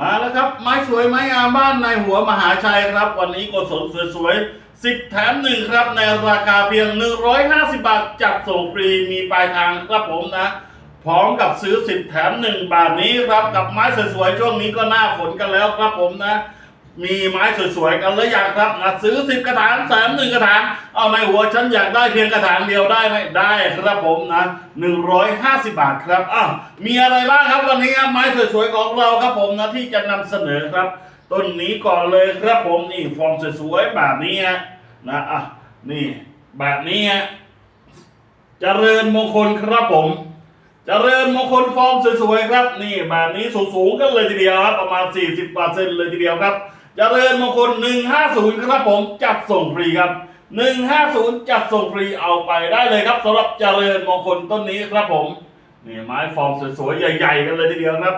มาแล้วครับ ไม้สวยไม้งามบ้านในหัวมหาชัยครับ วันนี้โกศลสวยๆสิบแถมหนึ่งครับ ในราคาเพียง 150 บาทจัดส่งฟรีมีปลายทางครับผมนะ พร้อมกับซื้อสิบแถมหนึ่งบาทนี้ครับกับไม้สวยๆช่วงนี้ก็หน้าฝนกันแล้วครับผมนะ มีไม้สวยๆกันหรือยังครับนะซื้อ10กระถางแถมหนึ่งกระถางเอาในหัวฉันอยากได้เพียงกระถางเดียวได้ไหมได้ครับผมนะ150บาทครับอ้าวมีอะไรบ้างครับวันนี้ไม้สวยๆของเราครับผมนะที่จะนำเสนอครับ ต้นนี้ก่อนเลยครับผมนี่ฟอร์มสวยๆแบบนี้ฮะนะอะนี่แบบนี้ฮะเจริญมงคลครับผมเจริญมงคลฟอร์มสวยๆครับ นี่แบบนี้สูงๆกันเลยทีเดียวครับ ประมาณ 40กว่าเซนเลยทีเดียวครับ เจริญมงคล 150 ครับผมจัดส่งฟรีครับ 150 จัดส่งฟรีเอาไปได้เลยครับสำหรับเจริญมงคลต้นนี้ครับผมนี่ไม้ฟอร์มสวยๆ ใหญ่ ๆ กันเลยทีเดียวครับ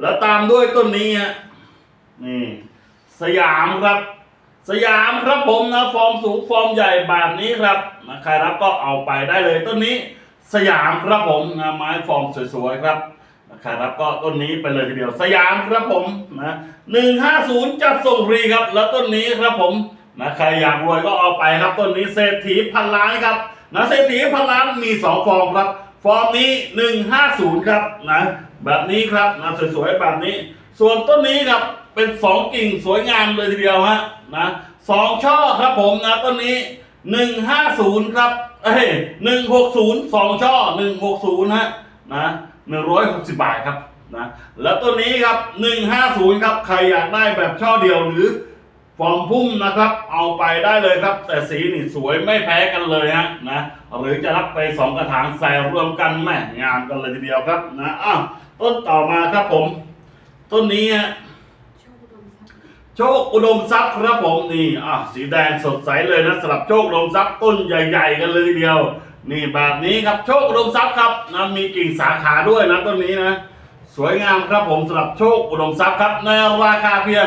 แล้วตามด้วยต้นนี้ฮะนี่สยามครับ สยามครับผมนะฟอร์มสูงฟอร์มใหญ่แบบนี้ครับนะใครรับก็เอาไปได้เลยต้นนี้ สยามครับผมนะไม้ฟอร์มสวยๆครับ นะครรับก็ต้นนี้ไปเลยทีเดียวสยามครับผมนะหนึ่งห้าศูนย์จัดส่งฟรีครับ แล้วต้นนี้ครับผมนะใครอยากรวยก็เอาไปครับต้นนี้เศรษฐีพันล้านครับนะเศรษฐีพันล้านมีสองฟอร์มครับ ฟอร์มนี้หนึ่งห้าศูนย์ครับนะแบบนี้ครับนะสวยๆแบบนี้ ส่วนต้นนี้ครับเป็นสองกิ่งสวยงามเลยทีเดียวฮะนะสองช่อครับผมนะต้นนี้หนึ่งห้าศูนย์ครับเอ้ยหนึ่งหกศูนย์สองช่อหนึ่งหกศูนย์ฮะนะ หนึ่งร้อยหกสิบบาทครับนะแล้วต้นนี้ครับหนึ่งห้าศูนครับ ใครอยากได้แบบช่อเดียวหรือฟอร์มพุ่มนะครับ เอาไปได้เลยครับ แต่สีนี่สวยไม่แพ้กันเลยฮะนะหรือจะรับไปสองกระถางใส่รวมกันแม่งามกันเลยทีเดียวครับนะอ้าวต้นต่อมาครับผม ต้นนี้ฮะโชคอุดมทรัพย์ครับผมนี่อะสีแดงสดใสเลยนะสำหรับโชคอุดมทรัพย์ต้นใหญ่ ๆ กันเลยทีเดียว นี่แบบนี้ครับโชคอุดมทรัพย์ครับนะมีกิ่งสาขาด้วยนะต้นนี้นะ สวยงามครับผมสำหรับโชคอุดมทรัพย์ครับในราคาเพียง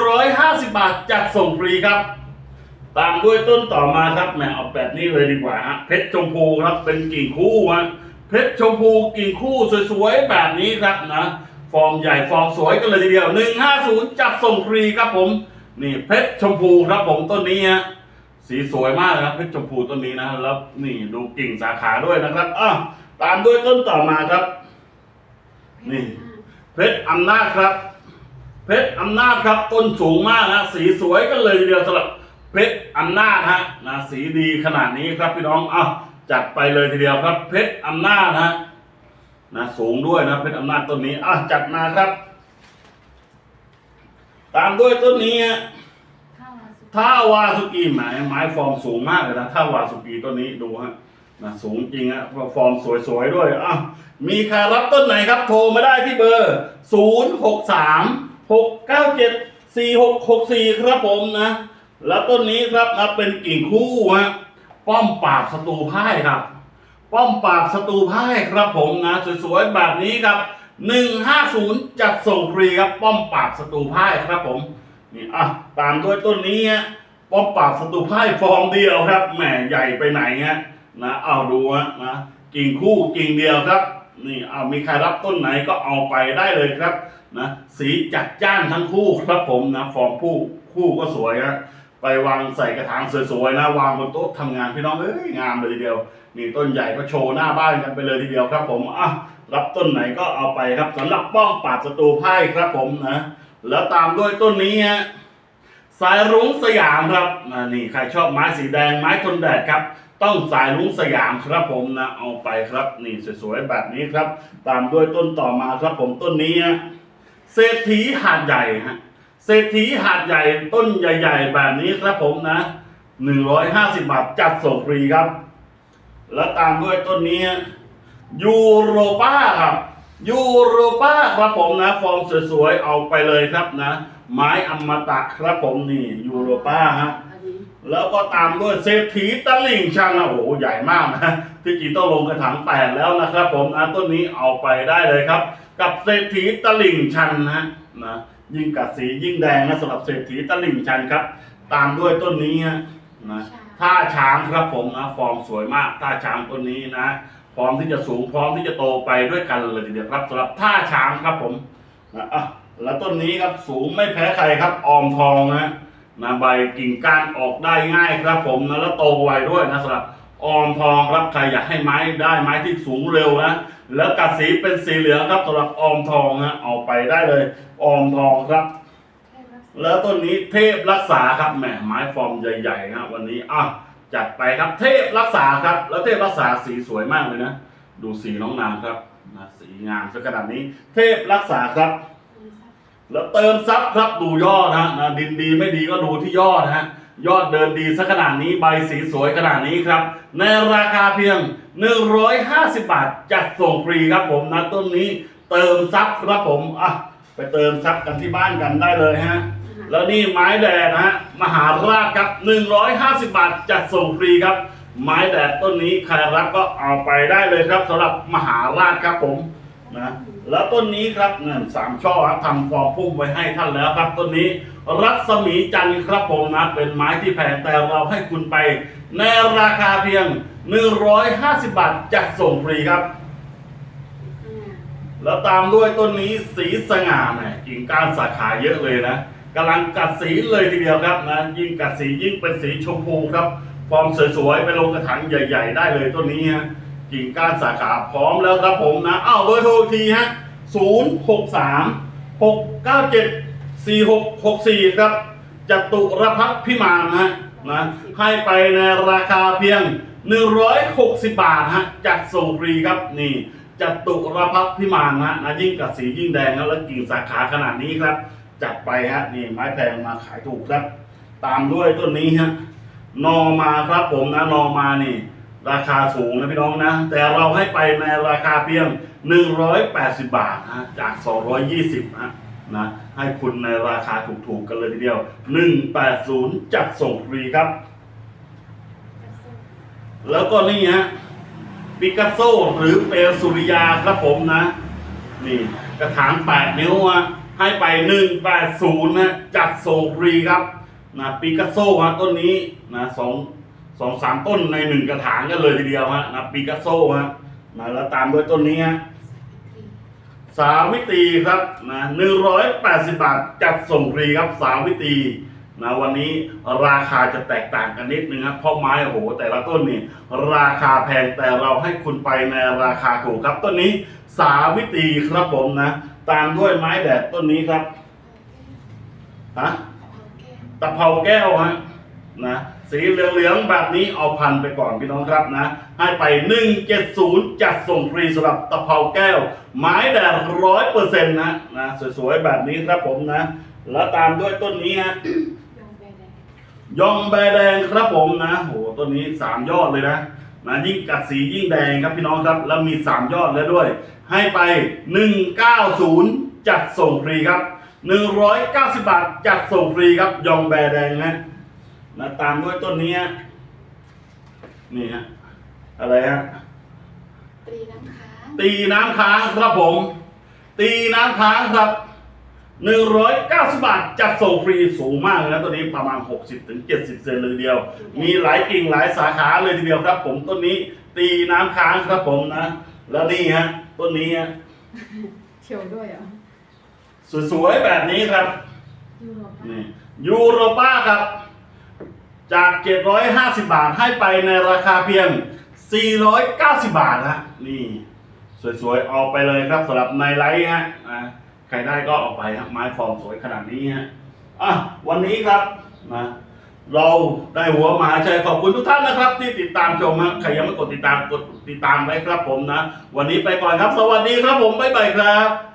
150 บาทจัดส่งฟรีครับ ตามด้วยต้นต่อมาครับแหมเอาแบบนี้เลยดีกว่าฮะเพชรชมพูครับเป็นกิ่งคู่ฮะเพชรชมพูกิ่งคู่สวยๆแบบนี้ครับนะฟอร์มใหญ่ฟอร์มสวยกันเลยทีเดียว 150 จัดส่งฟรีครับผม นี่เพชรชมพูครับผมต้นนี้ฮะ สีสวยมากนะครับเพชรชมพูต้นนี้นะแล้วนี่ดูกิ่งสาขาด้วยนะครับอะตามด้วยต้นต่อมาครับ นี่ เพชรอำนาจครับ เพชรอำนาจครับต้นสูงมากนะสีสวยกันเลยทีเดียวสำหรับเพชรอำนาจฮะนะสีดีขนาดนี้ครับพี่น้องอะจัดไปเลยทีเดียวครับ เพชรอำนาจฮะนะสูงด้วยนะเพชรอำนาจต้นนี้อะจัดมาครับ ตามด้วยต้นนี้ฮะ ท่าวาสุกีไม้ไม้ฟอร์มสูงมากเลยนะท่าวาสุกีต้นนี้ดูฮะนะสูงจริงฮะฟอร์มสวยๆด้วยอะมีครรับต้นไหนครับ โทรมาได้ที่เบอร์ 0 6 3 6 9 7 4 6 6 4 ครับผมนะ แล้วต้นนี้ครับนะเป็นกิ่งคู่ฮะป้อมปราบศัตรูพ่ายครับ ป้อมปราบศัตรูพ่ายครับผมนะสวยๆแบบนี้ครับ 150 จัดส่งฟรีครับป้อมปราบศัตรูพ่ายครับผม นี่อะตามด้วยต้นนี้ฮะป้อมปาบศัตรูพ่ายฟอร์มเดียวครับแหมใหญ่ไปไหนฮะนะเอาดูฮะนะกิ่งคู่กิ่งเดียวครับ นี่เอามีใครรับต้นไหนก็เอาไปได้เลยครับนะสีจัดจ้านทั้งคู่ครับผมนะฟอร์มคู่คู่ก็สวยฮะไปวางใส่กระถางสวยๆนะวางบนโต๊ะทำงานพี่น้องเอ้ยงามเลยทีเดียวนี่ต้นใหญ่ก็โชว์หน้าบ้านกันไปเลยทีเดียวครับ ผมอะรับต้นไหนก็เอาไปครับสำหรับป้องปราดศัตรูพ่ายครับผมนะ แล้วตามด้วยต้นนี้ฮะสายรุ้งสยามครับน,นี่ใครชอบไม้สีแดงไม้ทนแดดครับ ต้องสายรุ้งสยามครับผมนะเอาไปครับ นี่สวยๆแบบนี้ครับ ตามด้วยต้นต่อมาครับผมต้นนี้ฮะเศรษฐีหาดใหญ่ฮะเศรษฐีหาดใหญ่ต้นใหญ่ ๆ แบบนี้ครับผมนะ150บาทจัดส่งฟรีครับ แล้วตามด้วยต้นนี้ยูโรป้าครับ ยูโรป้าครับผมนะ ฟอร์มสวยๆ เอาไปเลยครับนะ ไม้อมตะครับผมนี่ยูโรป้าฮะแล้วก็ตามด้วยเศรษฐีตะลิ่งชันนะโอ้โหใหญ่มากนะที่จริงต้องลงกระถางแปดแล้วนะครับ ผมนะต้นนี้เอาไปได้เลยครับ กับเศรษฐีตะลิ่งชันนะนะยิ่งกัดสียิ่งแดงนะสำหรับเศรษฐีตะลิ่งชันครับ ตามด้วยต้นนี้ฮะนะท่าช้างครับผมนะฟอร์มสวยมากท่าช้างต้นนี้นะ พร้อมที่จะสูงพร้อมที่จะโตไปด้วยกันเลยทีเดียวครับสำหรับท่าช้างครับผมนะอะแล้วต้นนี้ครับสูงไม่แพ้ใครครับออมทองนะนะใบกิ่งก้านออกได้ง่ายครับผมนะแล้วโตไวด้วยนะสำหรับออมทองครับใครอยากให้ไม้ได้ไม้ที่สูงเร็วนะแล้วกัดสีเป็นสีเหลืองครับสำหรับออมทองนะเอาไปได้เลยออมทองครับ แล้วต้นนี้เทพรักษาครับแหมไม้ฟอร์มใหญ่ๆนะวันนี้อะ จัดไปครับเทพรักษาครับ แล้วเทพรักษาสีสวยมากเลยนะ ดูสีน้องนางครับนะสีงามซะขนาดนี้ เทพรักษาครับ แล้วเติมซับครับดูยอดนะนะดินดีไม่ดีก็ดูที่ยอดนะฮะยอดเดินดีซะขนาดนี้ใบสีสวยขนาดนี้ครับ ในราคาเพียง 150 บาทจัดส่งฟรีครับผมนะต้นนี้เติมซับครับผมอะไปเติมซับกันที่บ้านกันได้เลยฮะ แล้วนี่ไม้แดดนะฮะมหาราชครับ 150 บาทจัดส่งฟรีครับ ไม้แดดต้นนี้ใครรับก็เอาไปได้เลยครับสำหรับมหาราชครับผมนะแล้วต้นนี้ครับเนี่ยสามช่อครับทำฟอร์พุ่มไว้ให้ท่านแล้วครับ ต้นนี้รัศมีจันทร์ครับผมนะเป็นไม้ที่แพงแต่เราให้คุณไป ในราคาเพียง 150 บาทจัดส่งฟรีครับ แล้วตามด้วยต้นนี้สีสง่าแหมกิ่งก้านสาขาเยอะเลยนะ กำลังกัดสีเลยทีเดียวครับนะยิ่งกัดสียิ่งเป็นสีชมพูครับฟอร์มสวยๆไปลงกระถางใหญ่ ๆ ได้เลยต้นนี้ฮะกิ่งก้านสาขาพร้อมแล้วครับผมนะอ้าวเบอร์โทรอีฮะศูนย์หกทีฮะ0 6 3 6 9 7 4 6 6 4ครับจตุรพัฒพิมานฮะนะให้ไปในราคาเพียง 160 บาทฮะจัดส่งฟรีครับนี่จตุรพัฒพิมานฮะนะยิ่งกับสียิ่งแดงแล้วกิ่งสาขาขนาดนี้ครับ จัดไปฮะนี่ไม้แพงมาขายถูกครับ ตามด้วยต้นนี้ฮะนอมาครับผมนะนอมานี่ ราคาสูงนะพี่น้องนะ แต่เราให้ไปในราคาเพียง 180 บาทนะจาก 220นะนะให้คุณในราคาถูกๆกันเลยทีเดียว 180 จัดส่งฟรีครับ แล้วก็นี่ฮะปิกัสโซหรือเปลสุริยาครับผมนะ นี่กระถาง8นิ้วอะ ให้ไป 180นะจัดส่งฟรีครับนะปิกัสโซฮะต้นนี้นะสองสองสามต้นในหนึ่งกระถางกันเลยทีเดียวฮะนะปิกัสโซฮะนะแล้วตามด้วยต้นนี้ฮะสาวิตีครับนะ180บาทจัดส่งฟรีครับสาวิตีนะวันนี้ราคาจะแตกต่างกันนิดนึงครับเพราะไม้โอ้โหแต่ละต้นนี่ราคาแพงแต่เราให้คุณไปในราคาถูกครับต้นนี้สาวิตีครับผมนะ ตามด้วยไม้แดดต้นนี้ครับฮะตะเภาแก้วฮะนะสีเหลืองๆแบบนี้เอาพันไปก่อนพี่น้องครับนะ ให้ไป 170 จัดส่งฟรีสำหรับตะเภาแก้ว ไม้แดดร้อยเปอร์เซ็นต์นะนะสวยๆแบบนี้ครับผมนะ แล้วตามด้วยต้นนี้ฮะยองแบแดงครับผมนะโหต้นนี้สามยอดเลยนะ นะยิ่งกัดสียิ่งแดงครับพี่น้องครับ แล้วมีสามยอดแล้วด้วย ให้ไป 190 จัดส่งฟรีครับ 190 บาท จัดส่งฟรีครับ ยองแบแดงนะนะตามด้วยต้นนี้ฮะนี่ฮะอะไรฮะตีน้ำค้างตีน้ำค้างครับผม ตีน้ำค้างครับ 190 บาทจัดส่งฟรีสูงมากเลยนะตัวนี้ประมาณ 60-70ถึง70เซนเลยทีเดียว มีหลายกิ่งหลายสาขาเลยทีเดียวครับ ผมต้นนี้ตีน้ำค้างครับผมนะ แล้วนี่ฮะต้นนี้ฮะเชียวด้วยเหรอสวยๆแบบนี้ครับ ยูโรปานี่ยูโรป้าครับ จาก 750 บาทให้ไปในราคาเพียง 490 บาทนะนี่ สวยๆเอาไปเลยครับสำหรับในไลท์ฮะอะใครได้ก็ออกไปครับไม้ฟอร์มสวยขนาดนี้ฮะอะวันนี้ครับนะเราได้หัวหมาชัยขอบคุณทุกท่านนะครับ ที่ติดตามชมฮะใครยังไม่กดติดตามกดติดตามไว้ครับผมนะ วันนี้ไปก่อนครับ สวัสดีครับผมบ๊ายบายครับ